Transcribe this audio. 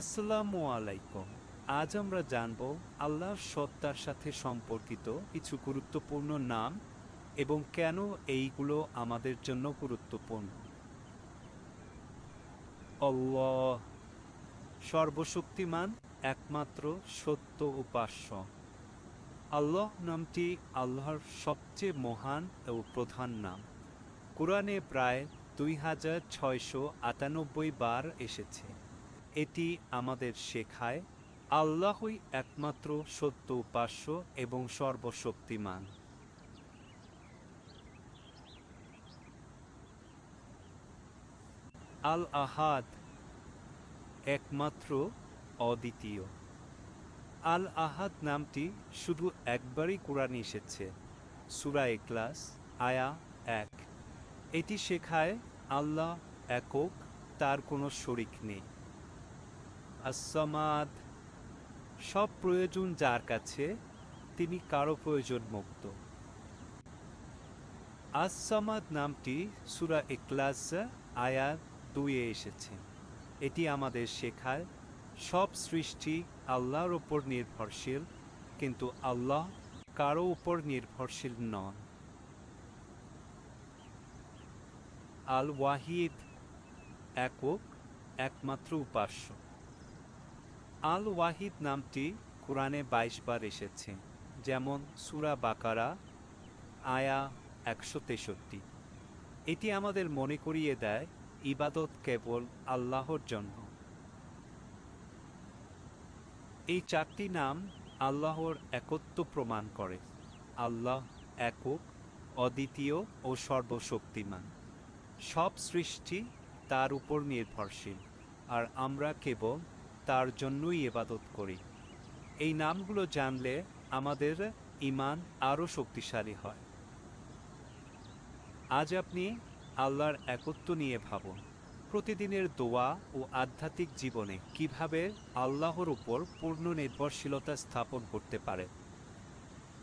আসসালামু আলাইকুম। আজ আমরা জানব আল্লাহর সত্তার সাথে সম্পর্কিত কিছু গুরুত্বপূর্ণ নাম এবং কেন এইগুলো আমাদের জন্য গুরুত্বপূর্ণ। অল্লাহ সর্বশক্তিমান, একমাত্র সত্য উপাস্য। আল্লাহ নামটি আল্লাহর সবচেয়ে মহান ও প্রধান নাম। কোরআনে প্রায় দুই হাজার ছয়শো আটানব্বই বার এসেছে। এটি আমাদের শেখায়, আল্লাহই একমাত্র সত্য উপাস্য এবং সর্বশক্তিমান। আল আহাদ একমাত্র অদ্বিতীয়। আল আহাদ নামটি শুধু একবারই কোরআনে এসেছে, সুরা এক্লাস আয়া এক। এটি শেখায় আল্লাহ একক, তার কোনো শরিক নেই। আসমাদ সব প্রয়োজন যার কাছে, তিনি কারও প্রয়োজন মুক্ত। আসমাদ নামটি সুরা এক্লাস আয়া দুইয়ে এসেছে। এটি আমাদের শেখায় সব সৃষ্টি আল্লাহর ওপর নির্ভরশীল, কিন্তু আল্লাহ কারও উপর নির্ভরশীল নন। আল ওয়াহিদ একক, একমাত্র উপাস্য। আল ওয়াহিদ নামটি কোরআনে বাইশ বার এসেছে, যেমন সুরা বাকারা, আয়া একশো তেষট্টি। এটি আমাদের মনে করিয়ে দেয় ইবাদত কেবল আল্লাহর জন্য। এই চারটি নাম আল্লাহর একত্ব প্রমাণ করে। আল্লাহ একক, অদ্বিতীয় ও সর্বশক্তিমান। সব সৃষ্টি তার উপর নির্ভরশীল, আর আমরা কেবল তার জন্যই এবাদত করি। এই নামগুলো জানলে আমাদের ইমান আরও শক্তিশালী হয়। আজ আপনি আল্লাহর একত্ব নিয়ে ভাবুন, প্রতিদিনের দোয়া ও আধ্যাত্মিক জীবনে কীভাবে আল্লাহর উপর পূর্ণ নির্ভরশীলতা স্থাপন করতে পারে।